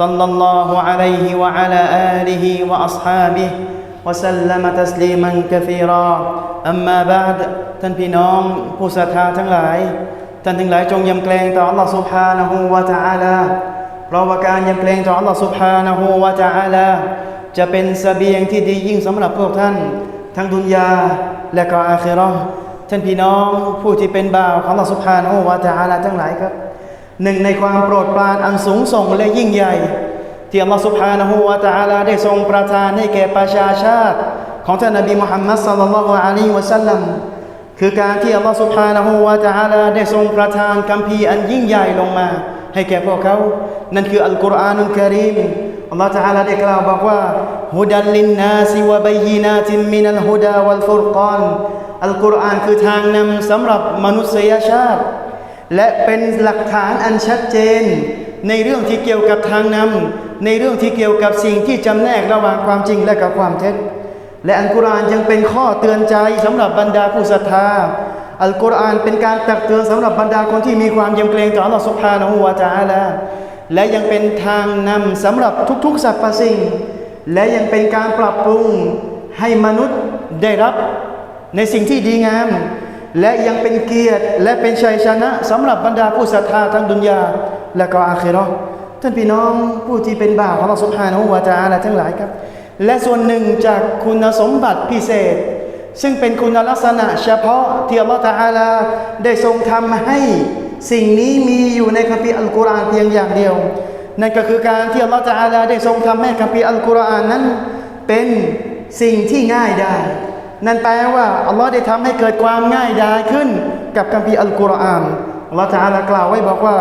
صلى الله عليه وعلى اله واصحابه وسلم تسليما كثيرا اما بعد ท่านพี่น้องผู้ศรัทธาทั้งหลาย ท่านทั้งหลายจงยำเกรงต่อ Allah سبحانه และ تعالى เพราะว่าการยำเกรงต่อ Allah سبحانه และ تعالى จะเป็นเสบียงที่ดียิ่งสำหรับพวกท่าน ทั้งดุนยาและก็อาคิเราะห์ท่านพี่น้องผู้ที่เป็นบ่าวของ Allah سبحانه และ تعالى ทั้งหลายครับ หนึ่งในความโปรดปรานอันสูงส่งและยิ่งใหญ่ ที่อัลลอฮฺสุบฮานะฮูวาตาลาได้ทรงประทานให้แก่ประชาชาติ ของท่านนบีมุฮัมมัดสัลลัลลอฮุอะลัยฮิวะสัลลัมคือการที่อัลลอฮฺสุบฮานะฮูวาตาลาได้ทรงประทานคัมภีร์อันยิ่งใหญ่ลงมา ให้แก่พวกเขา นั่นคืออัลกุรอานุลกิรีมอัลลอฮฺตาลาได้กล่าวบอกว่าฮุดัลลินนาซิวะบัยนาติมินัลฮุดาวัลฟุรกอนอัลกุรอานคือทางนำสำหรับมนุษยชาติ และเป็นหลักฐานอันชัดเจน ในเรื่องที่เกี่ยวกับทางนำในเรื่องที่เกี่ยวกับสิ่งที่จำแนกระหว่างความจริงและกับความเท็จ และอัลกุรอานยังเป็นข้อเตือนใจสำหรับบรรดาผู้ศรัทธาอัลกุรอานเป็นการตักเตือนสำหรับบรรดาคนที่มีความยำเกรงต่ออัลลอฮฺสุบฮานะหัวาจาละและยังเป็นทางนำสำหรับทุกๆสรรพสิ่ง และยังเป็นการปรับปรุงให้มนุษย์ได้รับในสิ่งที่ดีงาม และยังเป็นเกียรติและเป็นชัยชนะสำหรับบรรดาผู้ศรัทธาทั้งดุนยาและก็อาคีรอท่านพี่น้องผู้ที่เป็นบ่าวของเราสุภาโนวาจาอะไรทั้งหลายครับ และส่วนหนึ่งจากคุณสมบัติพิเศษ ซึ่งเป็นคุณลักษณะเฉพาะที่อัลลอฮฺตาอาลาได้ทรงทำให้สิ่งนี้มีอยู่ในคัมภีร์อัลกุรอานเพียงอย่างเดียว นั่นก็คือการที่อัลลอฮฺตาอาลาได้ทรงทำให้คัมภีร์อัลกุรอานนั้น เป็นสิ่งที่ง่ายได้ นั่นแปลว่าอัลลอฮฺได้ทำให้เกิดความง่ายดายขึ้น กับคัมภีร์อัลกุรอานอัลลอฮฺตะอาลากล่าวไว้บอกว่า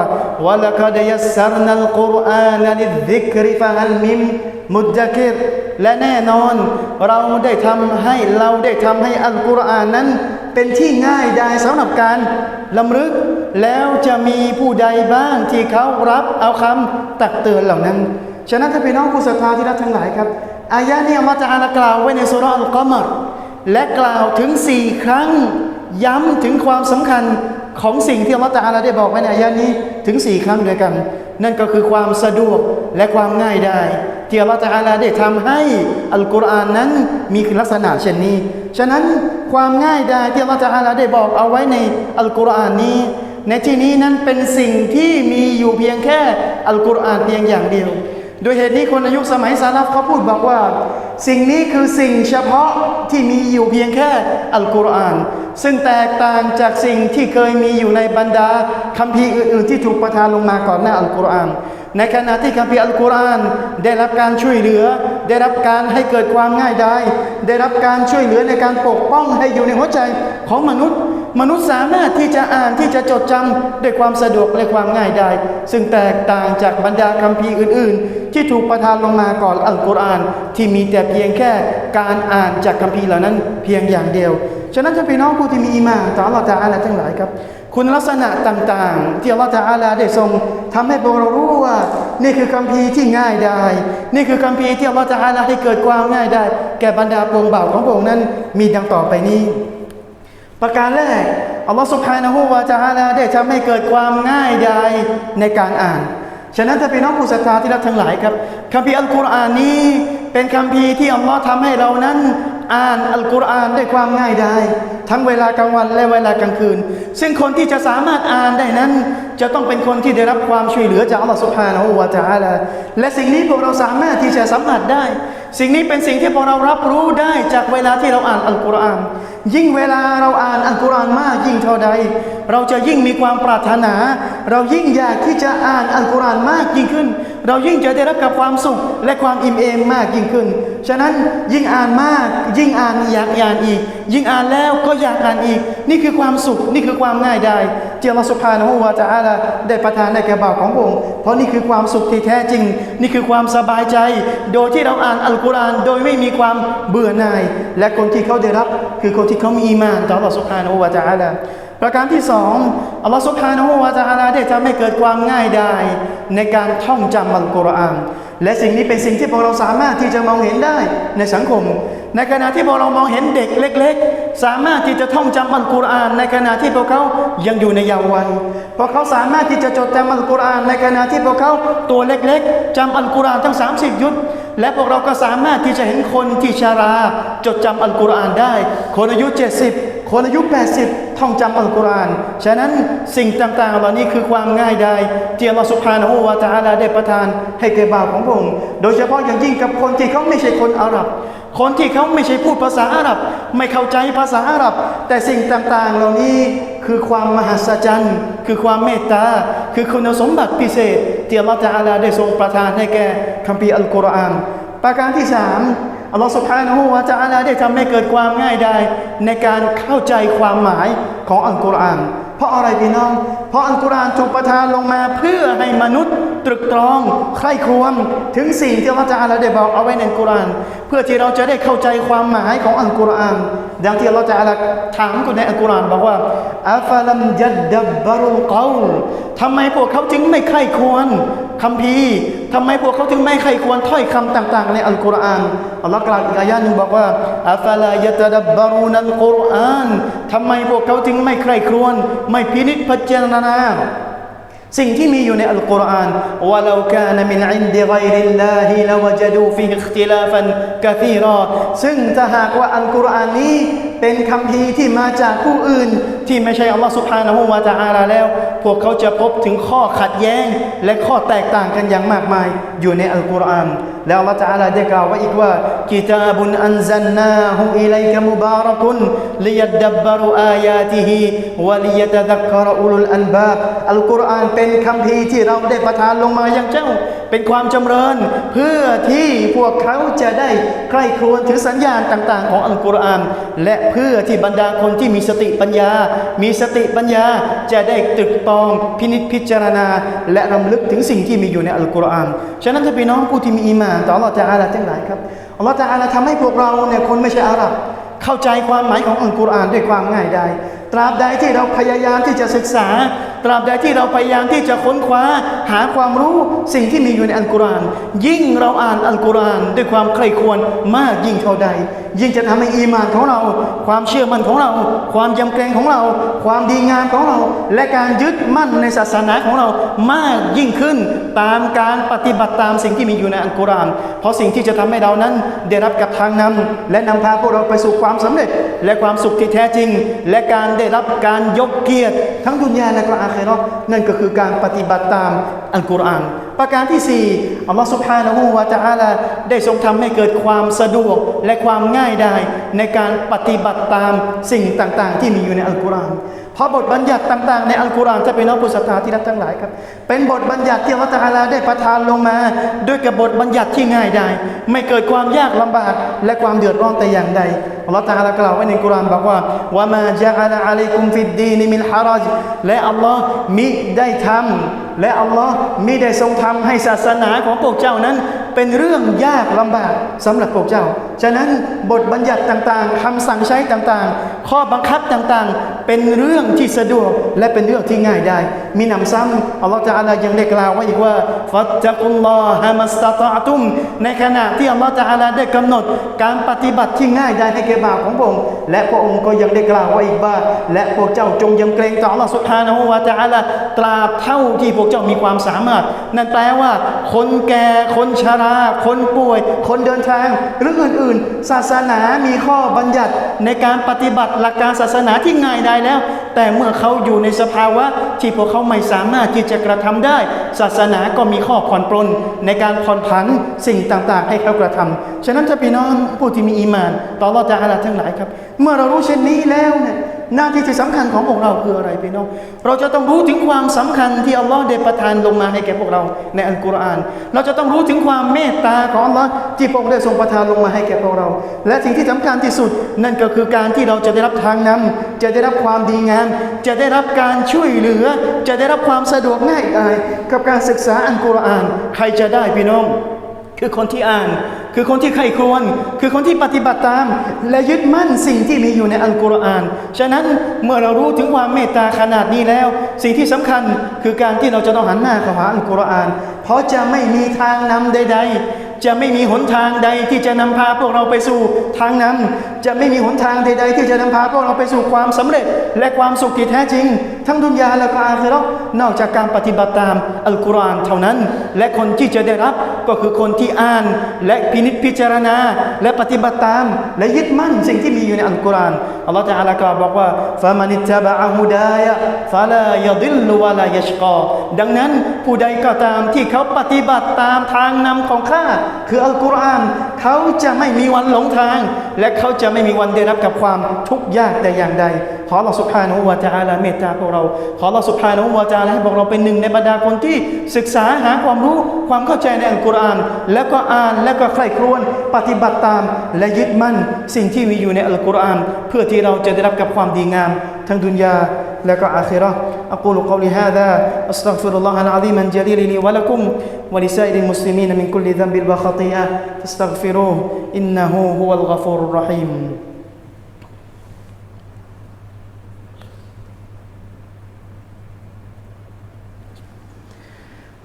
วะลักดยัสซัรนัลกุรอานลิซิกริฟะฮัลมิมมุดจักิรและแน่นอนเราได้ทำให้เราได้ทำให้อัลกุรอานนั้น เป็นที่ง่ายดายสำหรับการลำลึก แล้วจะมีผู้ใดบ้างที่เขารับเอาคำตักเตือนเหล่านั้น ฉะนั้นถ้าพี่น้องผู้ศรัทธาที่รักทั้งหลายครับอายะนี้อัลลอฮฺจะอาลากล่าวไว้ในสุรอัลกอมร และกล่าวถึงสี่ครั้ง ย้ำถึงความสำคัญของสิ่งที่อัลลอฮฺตาลาได้บอกไว้ในอายะนี้ถึงสี่ครั้งด้วยกัน นั่นก็คือความสะดวกและความง่ายได้ที่อัลลอฮฺตาลาได้ทำให้อัลกุรอานนั้นมีลักษณะเช่นนี้ ฉะนั้นความง่ายได้ที่อัลลอฮฺตาลาได้บอกเอาไว้ในอัลกุรอานนี้ ในที่นี้นั้นเป็นสิ่งที่มีอยู่เพียงแค่อัลกุรอานเพียงอย่างเดียว โดยเหตุนี้คนอายุสมัยซาลฟเขาพูดบอกว่า สิ่งนี้คือสิ่งเฉพาะที่มีอยู่เพียงแค่อัลกุรอาน ซึ่งแตกต่างจากสิ่งที่เคยมีอยู่ในบรรดาคัมภีร์อื่นๆ ที่ถูกประทานลงมาก่อนหน้าอัลกุรอานในขณะที่คัมภีร์อัลกุรอานได้รับการช่วยเหลือ ได้รับการให้เกิดความง่ายดายได้รับการช่วยเหลือในการปกป้องให้อยู่ในหัวใจของมนุษย์ มนุษย์สามารถที่จะอ่านที่จะจดจำด้วยความสะดวกและความง่ายดายซึ่งแตกต่างจากบรรดาคัมภีร์อื่น ๆ ที่ถูกประทานลงมาก่อนอัลกุรอาน ที่มีแต่เพียงแค่การอ่านจากคัมภีร์เหล่านั้นเพียงอย่างเดียว ฉะนั้นจะพี่น้องผู้ที่มีอีมานต่ออัลลอฮฺตะอาลาทั้งหลายครับ คุณลักษณะต่างๆ ที่อัลลอฮฺตะอาลาได้ทรงทำให้พวกเรารู้ว่านี่คือคัมภีร์ที่ง่ายได้นี่คือคัมภีร์ที่อัลลอฮฺตะอาลาให้เกิดความง่ายได้แก่บรรดาปวงบ่าวของพระองค์นั้นมีดังต่อไปนี้ ประการแรกอัลลอฮฺสุบฮานะฮูวาจาลาได้ทำให้เกิดความง่ายดายในการอ่าน ฉะนั้นถ้าพี่น้องผู้ศรัทธาที่รักทั้งหลายครับคัมภีร์อัลกุรอานนี้เป็นคัมภีร์ที่อัลลอฮ์ทำให้เรานั้นอ่านอัลกุรอานด้วยความง่ายดายทั้งเวลากลางวันและเวลากลางคืน ซึ่งคนที่จะสามารถอ่านได้นั้น จะต้องเป็นคนที่ได้รับความช่วยเหลือจากอัลลอฮ์สุบฮานะฮูวาจาลาและสิ่งนี้พวกเราสามารถที่จะสัมผัสได้ สิ่งนี้เป็นสิ่งที่พวกเรารับรู้ได้จากเวลาที่เราอ่านอัลกุรอาน ยิ่งเวลาเราอ่านอัลกุรอานมากยิ่งเท่าใด เราจะยิ่งมีความปรารถนา เรายิ่งอยากที่จะอ่านอัลกุรอานมากยิ่งขึ้น เรายิ่งจะได้รับกับความสุขและความอิ่มเอมมากยิ่งขึ้น ฉะนั้นยิ่งอ่านมาก ยิ่งอ่านอยากอ่านอีก ยิ่งอ่านแล้วก็อยากอ่านอีก นี่คือความสุขนี่คือความง่ายดายที่อัลลอฮฺสุบฮานะฮูวะตะอาลาได้ประทานในแก่บ่าวของพระองค์เพราะนี่คือความสุขที่แท้จริง นี่คือความสบายใจ โดยที่เราอ่านอัลกุรอานโดยไม่มีความเบื่อหน่าย และคนที่เขาได้รับคือคนที่เขามีอีมานต่ออัลลอฮฺสุบฮานะฮูวะตะอาลา ประการที่สองอัลลอฮฺสุบฮานะฮูวะตะอาลาได้ทำให้เกิดความง่ายดายในการท่องจำอัลกุรอานและสิ่งนี้เป็นสิ่งที่พวกเราสามารถที่จะมองเห็นได้ในสังคม ในขณะที่พวกเรามองเห็นเด็กเล็ก ๆ สามารถที่จะท่องจำอัลกุรอาน ในขณะที่พวกเขายังอยู่ในเยาว์วัยพราะเขาสามารถที่จะจดจำอัลกุรอาน ในขณะที่พวกเขาตัวเล็กๆจำอัลกุรอานทั้ง 30 ยุทธและพวกเราก็สามารถที่จะเห็นคนที่ชารา จดจำอัลกุรอานได้ คนอายุ 70 คนอายุ 80 ท่องจำอัลกุรอาน ฉะนั้นสิ่งต่างๆ เหล่านี้คือความง่ายดายที่อัลลอฮฺสุบฮานะฮูวะตะอาลาได้ประทานให้แก่บ่าวของพระองค์ โดยเฉพาะอย่างยิ่งกับคนที่เขาไม่ใช่คนอาหรับ คนที่เขาไม่ใช่พูดภาษาอาหรับ ไม่เข้าใจภาษาอาหรับ แต่สิ่งต่างๆ เหล่านี้คือความมหัศจรรย์ คือความเมตตา คือคุณสมบัติพิเศษที่อัลลอฮฺตะอาลาได้ทรงประทานให้แก่คัมภีร์อัลกุรอาน ประการที่สาม อัลลอฮฺสุบฮานะฮูวะจะอาลาได้ทำให้เกิดความง่ายดายในการเข้าใจความหมายของอัลกุรอาน เพราะอะไรพี่น้อง เพราะอัลกุรอานถูกประทานลงมาเพื่อให้มนุษย์ตรึกตรองใคร่ครวญถึงสิ่งที่อัลลอฮฺตะอาลได้บอกเอาไว้ในอัลกุรอานเพื่อที่เราจะได้เข้าใจความหมายของอัลกุรอานดังที่อัลลอฮฺตะอาลถามกันในอัลกุรอานบอกว่าอัฟลัมยัดดับบารุลกอลทำไมพวกเขาจึงไม่ใคร่ครวญคำพีทำไมพวกเขาถึงไม่ใคร่ควรถ้อยคำต่างๆ ในอัลกุรอานอัลลอฮ์กล่าวอีกอายะหนึ่งบอกว่าอัฟลายะตะดับบารูนัลกุรอานทำไมพวกเขาจึงไม่ใคร่ครวญไม่พินิจพิจารณาสิ่งที่มีอยู่ในอัลกุรอานว่าเรากานมินอินดิไกริลลาฮิลาวจดูฟีอิคติลาฟันกะซีรอซึ่งถ้าหากว่าอัลกุรอานนี้เป็นคำพีร์ที่มาจากผู้อื่น ที่ไม่ใช่อัลลอฮ์สุบฮานะฮูวะตะอาลาแล้ว พวกเขาจะพบถึงข้อขัดแย้ง และข้อแตกต่างกันอย่างมากมายอยู่ในอัลกุรอาน แล้วลลอฮ์ตะอาลาได้กล่าวไว้อีกว่ากิตาบุนอันซันนาฮูอิลัยกะมุบารักุนลิยัดดับบรุอายาติฮิวะลิยะตดักกรอุลุลอันบาอัลกุรอานเป็นคำพีที่เราได้ประทานลงมาอย่างเจ้า เป็นความจำเริญ เพื่อที่พวกเขาจะได้ใคร่ครวญถึงสัญญาณต่าง ๆ ของอัลกุรอาน และเพื่อที่บรรดาคนที่มีสติปัญญา มีสติปัญญาจะได้ตรึกตรองพินิจพิจารณา และรำลึกถึงสิ่งที่มีอยู่ในอัลกุรอานฉะนั้นถ้าพี่น้องผู้ที่มีอีมานต่ออัลลอฮฺตะอาลาทั้งหลายครับอัลลอฮฺตะอาลาทำให้พวกเราเนี่ยคนไม่ใช่อาหรับ เข้าใจความหมายของอัลกุรอานด้วยความง่ายดายตราบใดที่เราพยายามที่จะศึกษา ตราบใดที่เราพยายามที่จะค้นคว้าหาความรู้สิ่งที่มีอยู่ในอัลกุรอาน ยิ่งเราอ่านอัลกุรอานด้วยความใคร่ควรมากยิ่งเท่าใด ยิ่งจะทำให้อีมานของเรา ความเชื่อมั่นของเรา ความยำเกรงของเรา ความดีงามของเรา และการยึดมั่นในศาสนาของเรามากยิ่งขึ้นตามการปฏิบัติตามสิ่งที่มีอยู่ในอัลกุรอาน เพราะสิ่งที่จะทำให้เรานั้นได้รับกับทางนำและนำพาพวกเราไปสู่ความสำเร็จ และความสุขที่แท้จริง และการได้รับการยกเกียรติทั้งดุนยาและก็อาคราะนั่นก็คือการปฏิบัติตามอัลกุรอานประการที่สี่อัลลอฮฺสุบฮานะฮูวะตะอาลาได้ทรงทำให้เกิดความสะดวกและความง่ายดายในการปฏิบัติตามสิ่งต่างๆ ที่มีอยู่ในอัลกุรอาน เพราะบทบัญญัติต่างๆ ในอัลกุรอานจะเป็นน้องผู้ศรัทธาที่รักทั้งหลายครับ เป็นบทบัญญัติที่อัลลอฮฺตาลาได้ประทานลงมา ด้วยกับบทบัญญัติที่ง่ายดายไม่เกิดความยากลำบากและความเดือดร้อนแต่อย่างใดอัลลอฮฺตาลากล่าวไว้ในกุรอานบอกว่าว่ามาจะอัลอะลัยกุมฟิดดีนมินฮาร aj และอัลลอฮ์มิได้ทำและอัลลอฮ์มิได้ทรงทำให้ศาสนาของพวกเจ้านั้น เป็นเรื่องยากลำบากสำหรับพวกเจ้า ฉะนั้นบทบัญญัติต่างๆคำสั่งใช้ต่างๆ ข้อบังคับต่างๆ เป็นเรื่องที่สะดวกและเป็นเรื่องที่ง่ายได้ มีหนำซ้ำอัลลอฮฺจะอาลายังได้กล่าวไว้อีกว่าฟัตตะกุลลอฮะมัสตะตะตุม ในขณะที่อัลลอฮฺจะอาลาได้กำหนด การปฏิบัติที่ง่ายได้ให้แก่บ่าวของพระองค์และพระองค์ก็ยังได้กล่าวไว้อีกว่า และพวกเจ้าจงยำเกรงต่ออัลลอฮฺสุบฮานะฮูวะตะอาลาตราบเท่าที่พวกเจ้ามีความสามารถ นั่นแปลว่าคนแก่คนชราคนป่วย คนเดินทาง หรืออื่นๆ ศาสนามีข้อบัญญัติในการปฏิบัติหลักการศาสนาที่ง่ายได้แล้ว แต่เมื่อเขาอยู่ในสภาวะที่พวกเขาไม่สามารถที่จะกระทำได้ ศาสนาก็มีข้อผ่อนปลนในการผ่อนผันสิ่งต่าง ๆ ให้เขากระทำฉะนั้นถ้าพี่น้องผู้ที่มีอีมานต่อรอดจะอาลาทั้งหลายครับ เมื่อเรารู้เช่นนี้แล้วเนี่ย หน้าที่ที่สำคัญของพวกเราคืออะไรพี่น้อง เราจะต้องรู้ถึงความสำคัญที่อัลลอฮ์ได้ประทานลงมาให้แก่พวกเราในอัลกุรอาน เราจะต้องรู้ถึงความเมตตาของอัลลอฮ์ที่พระองค์ได้ทรงประทานลงมาให้แก่พวกเรา และสิ่งที่สำคัญที่สุด นั่นก็คือการที่เราจะได้รับทางนำจะได้รับความดีงาม จะได้รับการช่วยเหลือ จะได้รับความสะดวกง่ายดายกับการศึกษาอัลกุรอาน ใครจะได้พี่น้อง คือคนที่อ่าน คือคนที่ใครควร คือคนที่ปฏิบัติตาม และยึดมั่นสิ่งที่มีอยู่ในอัลกุรอาน ฉะนั้นเมื่อเรารู้ถึงความเมตตาขนาดนี้แล้ว สิ่งที่สำคัญคือการที่เราจะต้องหันหน้าเข้าหาอัลกุรอาน เพราะจะไม่มีทางนำใด ๆ จะไม่มีหนทางใดที่จะนำพาพวกเราไปสู่ทางนั้น จะไม่มีหนทางใดๆที่จะนำพาพวกเราไปสู่ความสำเร็จ และความสุขที่แท้จริง ทั้งดุนยาและก็อาคิเราะห์นอกจากการปฏิบัติตามอัลกุรอานเท่านั้น และคนที่จะได้รับก็คือคนที่อ่าน และพินิจพิจารณา และปฏิบัติตาม และยึดมั่นสิ่งที่มีอยู่ในอัลกุรอานอัลลอฮฺตะอาลากล่าวบอกว่าฟามันิตตะบะฮุดายะฟาลายดิลลุวะลายชกอดังนั้นผู้ใดก็ตามที่เขาปฏิบัติตามทางนำของข้าคืออัลกุรอานเขาจะไม่มีวันหลงทาง และเขาจะไม่มีวันได้รับกับความทุกข์ยากแต่อย่างใด ขอเราสุภาโนวะจาลาเมตตาพวกเรา ขอเราสุภาโนวะจาลาให้พวกเราเป็นหนึ่งในบรรดาคนที่ศึกษาหาความรู้ความเข้าใจในอัลกุรอาน แล้วก็อ่านแล้วก็ใคร่ครวญปฏิบัติตาม และยึดมั่นสิ่งที่มีอยู่ในอัลกุรอาน เพื่อที่เราจะได้รับกับความดีงาม ทั้งดุนยา لك آخرة. أقول قولي هذا أستغفر الله العظيم الجليل لي ولكم ولسائر المسلمين من كل ذنب وخطيئة. فاستغفروه إنه هو الغفور الرحيم.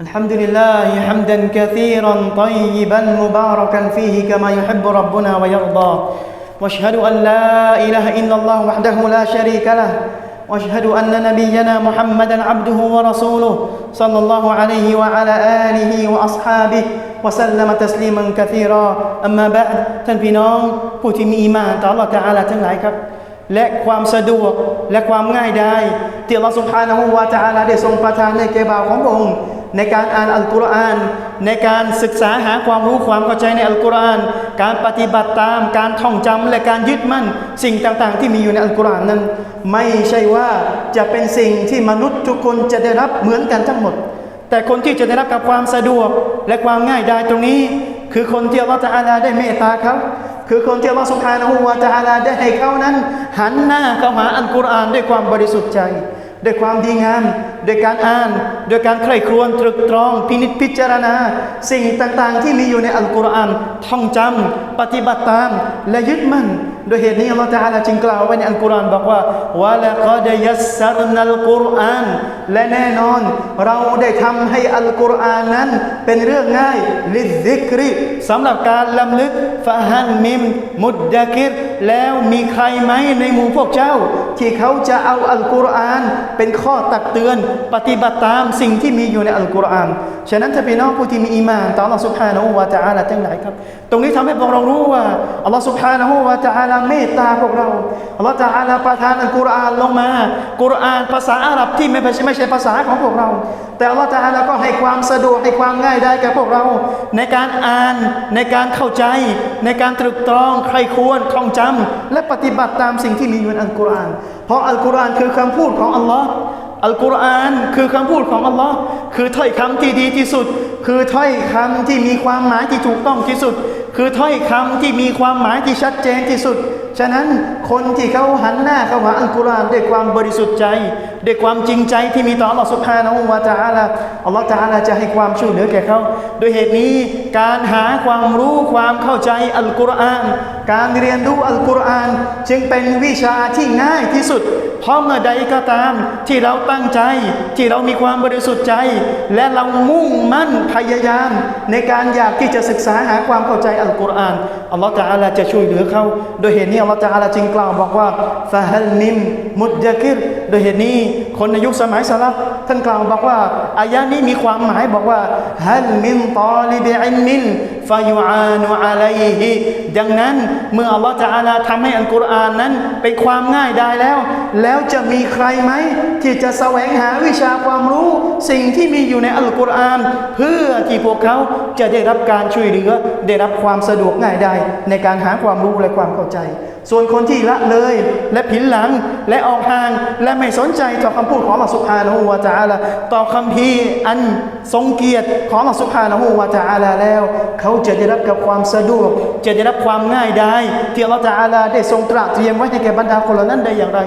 الحمد لله حمدا كثيرا طيبا مباركا فيه كما يحب ربنا ويرضى. واشهد أن لا إله إلا الله وحده لا شريك له. واشهد ان نبينا محمدا عبده ورسوله صلى الله عليه وعلى اله واصحابه وسلم تسليما كثيرا اما بعد ท่านพี่น้องผู้ที่มีอีหมานต่อ Allah Taala ทั้งหลายครับ และความสะดวกและความง่ายได้ที่อัลลอฮฺสุบฮานะฮูวะตะอาลาได้ทรงประทานในแก่บ่าวของพระองค์ ในการอ่านอัลกุรอาน ในการศึกษาหาความรู้ความเข้าใจในอัลกุรอาน การปฏิบัติตามการท่องจำและการยึดมั่น สิ่งต่างๆ ที่มีอยู่ในอัลกุรอานนั้น ไม่ใช่ว่าจะเป็นสิ่งที่มนุษย์ทุกคนจะได้รับเหมือนกันทั้งหมด แต่คนที่จะได้รับกับความสะดวกและความง่ายได้ตรงนี้ คือคนที่อัลลอฮฺตะอาลาได้เมตตาเขาคือคนที่อัลลอฮฺสุบฮานะฮูวะตะอาลาได้ให้เขานั้น หันหน้าเข้าหาอัลกุรอานด้วยความบริสุทธิ์ใจ ด้วยความดีงามโดยการอ่าน โดยการใคร่ครวญตรึกตรอง พินิจพิจารณา สิ่งต่างๆ ที่มีอยู่ในอัลกุรอานท่องจำปฏิบัติตาม และยึดมั่นโดยเหตุนี้อัลลอฮฺตะอาลาจึงกล่าวไว้ในอัลกุรอานบอกว่าวะละกอดยัสซรนัลกุรอานและแน่นอน เราได้ทำให้อัลกุรอานนั้น เป็นเรื่องง่ายลิซิกริสำหรับการลำลึกฟะฮันมิมมุดดะกิรแล้วมีใครไหมในหมู่พวกเจ้า ที่เขาจะเอาอัลกุรอาน เป็นข้อตักเตือนปฏิบัติตามสิ่งที่มีอยู่ในอัลกุรอานฉะนั้นถ้าพี่น้องผู้ที่มีอีมานต่ออัลลอฮ์สุบฮานะฮูวาตาอาลาทั้งหลายครับ ตรงนี้ทำให้พวกเรารู้ว่าอัลลอฮ์สุบฮานะฮูวาตาอาลาเมตตาพวกเราอัลลอฮ์จะอาลาประทานอัลกุรอานลงมา กุรอานภาษาอาหรับที่ไม่ใช่ไม่ใช่ภาษาของพวกเรา แต่อัลลอฮ์จะอาลาก็ให้ความสะดวกให้ความง่ายได้แก่พวกเรา ในการอ่านในการเข้าใจ ในการตรึกตรองใครควรท่องจำ และปฏิบัติตามสิ่งที่มีอยู่ในอัลกุรอาน เพราะอัลกุรอานคือคำพูดของอัลลอฮ์ อัลกุรอานคือคำพูดของอัลลอฮ์คือถ้อยคำที่ดีที่สุดคือถ้อยคำที่มีความหมายที่ถูกต้องที่สุด คือถ้อยคำที่มีความหมายที่ชัดเจนที่สุด ฉะนั้นคนที่เขาหันหน้าเข้าหาอัลกุรอานด้วยความบริสุทธิ์ใจด้วยความจริงใจที่มีต่ออัลลอฮ์สุบฮานะฮูวะตะอาลาอัลลอฮ์ตะอาลาจะให้ความช่วยเหลือแก่เขาโดยเหตุนี้การหาความรู้ความเข้าใจอัลกุรอาน การเรียนรู้อัลกุรอาน จึงเป็นวิชาที่ง่ายที่สุดเพราะเมื่อใดก็ตามที่เราตั้งใจที่เรามีความบริสุทธิ์ใจ และเรามุ่งมั่นพยายาม ในการอยากที่จะศึกษาหาความเข้าใจอัลกุรอานอัลลอฮฺตะอาลาจะช่วยเหลือเขาโดยเหตุนี้อัลลอฮฺตะอาลาจึงกล่าวบอกว่าฟาฮัลมิมมุดยะกิรโดยเหตุนี้คนในยุคสมัยสลับท่านกล่าวบอกว่าอายะนี้มีความหมายบอกว่าฮัลมินตอลิบอินมิน ฟายุอานุอะลัยฮิดังนั้นเมื่ออัลลอฮฺตะอาลาทำให้อัลกุรอานนั้นเป็นความง่ายได้แล้ว แล้วจะมีใครไหมที่จะแสวงหาวิชาความรู้ สิ่งที่มีอยู่ในอัลกุรอาน เพื่อที่พวกเขาจะได้รับการช่วยเหลือ ได้รับความสะดวกง่ายได้ในการหาความรู้และความเข้าใจ ส่วนคนที่ละเลยและผินหลังและออกห่างและไม่สนใจต่อคำพูดของอัลสุบฮานะฮูวะตะอาลาต่อคำพีอันทรงเกียรติของอัลสุบฮานะฮูวะตะอาลาแล้ว เขาจะได้รับกับความสะดวก จะได้รับความง่ายได้ที่อัลลอฮฺตะอาลาได้ทรงตระเตรียมไว้ให้แก่บรรดาคนเหล่านั้นได้อย่างไร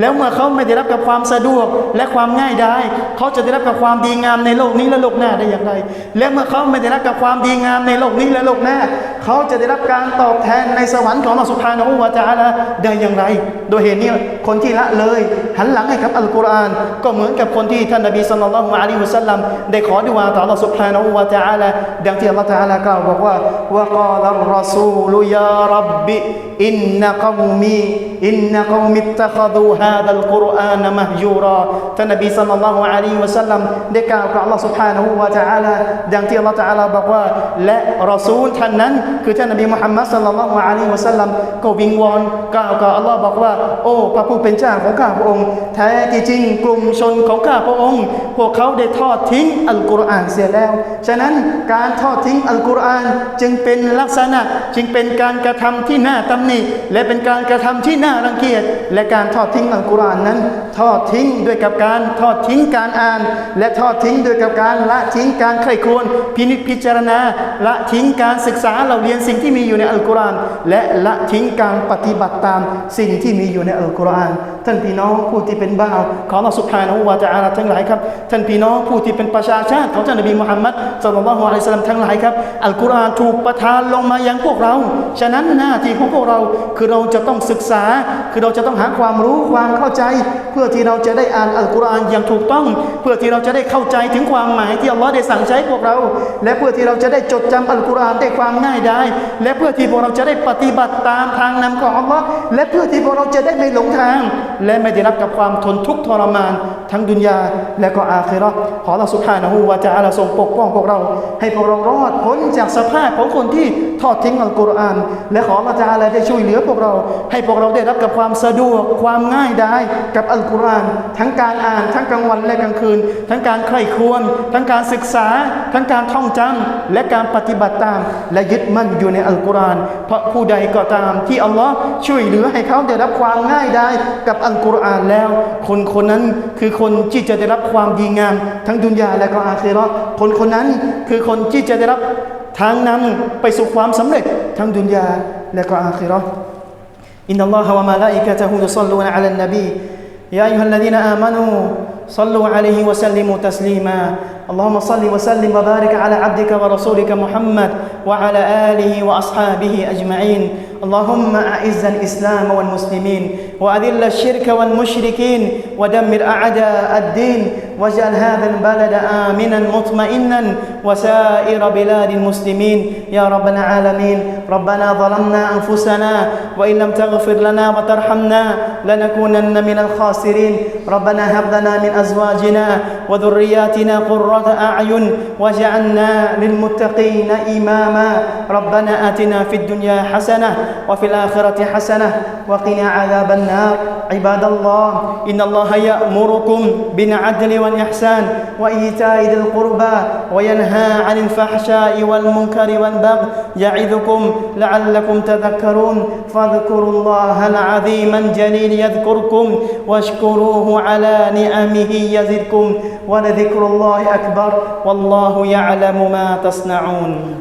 แล้วเมื่อเขาไม่ได้รับกับความสะดวกและความง่ายได้เขาจะได้รับกับความดีงามในโลกนี้และโลกหน้าได้อย่างไร และเมื่อเขาไม่ได้รับกับความดีงามในโลกนี้และโลกหน้า เขาจะได้รับการตอบแทนในสวรรค์ของอัลลอฮฺสุบฮานะฮูวะตะอาลาได้อย่างไร โดยเหตุนี้คนที่ละเลย หันหลังให้กับอัลกุรอานก็เหมือนกับคนที่ท่านนบีศ็อลลัลลอฮุอะลัยฮิวะซัลลัมได้ขอดุอาต่ออัลลอฮฺสุบฮานะฮูวะตะอาลาดังที่อัลลอฮฺตะอาลากล่าวบอกว่าวะกาลัรรอซูลยารับบิอินนะกอมีอินนะกอมิตตะคดูฮาดัลกุรอานมะฮจูราท่านนบีศ็อลลัลลอฮุอะลัยฮิวะซัลลัมได้กล่าวกับอัลลอฮฺสุบฮานะฮูวะตะอาลาดังที่อัลลอฮฺตะอาลาบอกว่าและรอซูลท่านนั้นคือท่านนบีมุฮัมมัดศ็อลลัลลอฮุอะลัยฮิวะซัลลัมก็วิงวอนกล่าวกับอัลลอฮ์บอกว่าโอ้พระผู้เป็นเจ้าของข้าพระองค์แท้ที่จริงกลุ่มชนของข้าพระองค์ พวกเขาได้ทอดทิ้งอัลกุรอานเสียแล้ว ฉะนั้นการทอดทิ้งอัลกุรอานจึงเป็นลักษณะจึงเป็นการกระทำที่น่าตำหนิและเป็นการกระทำที่น่ารังเกียจและการทอดทิ้งอัลกุรอานนั้น ทอดทิ้งด้วยกับการทอดทิ้งการอ่าน และทอดทิ้งด้วยกับการละทิ้งการใคร่ควญพินิจพิจารณา ละทิ้งการศึกษาเราเรียนสิ่งที่มีอยู่ในอัลกุรอานและละทิ้งการปฏิบัติตามสิ่งที่มีอยู่ในอัลกุรอานท่านพี่น้องผู้ที่เป็นบ่าวของอัลสุบฮานะวะตะอาลาทั้งหลายครับ ท่านพี่น้องผู้ที่เป็นประชาชาติของท่านนบีมุฮัมมัดศ็อลลัลลอฮุอะลัยฮิวะซัลลัมทั้งหลายครับอัลกุรอานถูกประทานลงมายังพวกเรา ฉะนั้นหน้าที่ของพวกเราคือเราจะต้องศึกษา คือเราจะต้องหาความรู้ความเข้าใจ เพื่อที่เราจะได้อ่านอัลกุรอานอย่างถูกต้อง เพื่อที่เราจะได้เข้าใจถึงความหมายที่อัลลอฮ์ได้สั่งใช้พวกเรา และเพื่อที่เราจะได้จดจำอัลกุรอานได้ความง่ายได้และเพื่อที่พวกเราจะได้ปฏิบัติตามทางนำของอัลลอฮ์และเพื่อที่พวกเราจะได้ไม่หลงทาง และไม่ได้รับกับความทนทุกข์ทรมาน ทั้งดุนยาและก็อาคิเราขอเราสุภานะฮูวะจะอาลาทรงปกป้องพวกเรา ให้พวกเรารอดพ้นจากสภาพของคนที่ทอดทิ้งอัลกุรอาน และขอเราจะอาลาได้ช่วยเหลือพวกเรา ให้พวกเราได้รับกับความสะดวกความง่ายได้กับอัลกุรอาน ทั้งการอ่าน ทั้งกลางวันและกลางคืน ทั้งการใคร่ครวญทั้งการศึกษา ทั้งการท่องจำและการปฏิบัติตาม และยึดมั่นอยู่ในอัลกุรอาน เพราะผู้ใดก็ตามที่อัลลอฮ์ช่วยเหลือให้เขาได้รับความง่ายได้กับอัลกุรอานแล้ว คนคนนั้นคือคนที่จะได้รับความดีงาม ทั้งดุนยาและก็อาคิเราะคนคนนั้นคือคนที่จะได้รับทางนำไปสู่ความสำเร็จทั้งดุนยาและก็อาคิเราะห์ إن الله وملائكته يصلون على النبي يا أيها الذين آمنوا صلوا عليه وسلموا تسليما اللهم صل وسلم وبارك على عبدك ورسولك محمد وعلى آله وأصحابه أجمعين اللهم أعز الإسلام والمسلمين وأذل الشرك والمشركين ودمر أعداء الدين واجعل هذا البلد آمنا مطمئنا وسائر بلاد المسلمين. يا رب العالمين ربنا ظلمنا أنفسنا وإن لم تغفر لنا وترحمنا لنكونن من الخاسرين. ربنا هب لنا من أزواجنا وذرياتنا قرة أعين واجعلنا للمتقين إماما. ربنا آتنا في الدنيا حسنة وفي الآخرة حسنة وقنا عذاب النار. عباد الله إن الله يأمركم بالعدل والإحسان وإيتاء ذي القربى وينهى عن الفحشاء والمنكر والبغي يعظكم لعلكم تذكرون فاذكروا الله العظيم الجليل يذكركم واشكروه على نعمه يزدكم ولذكر الله أكبر والله يعلم ما تصنعون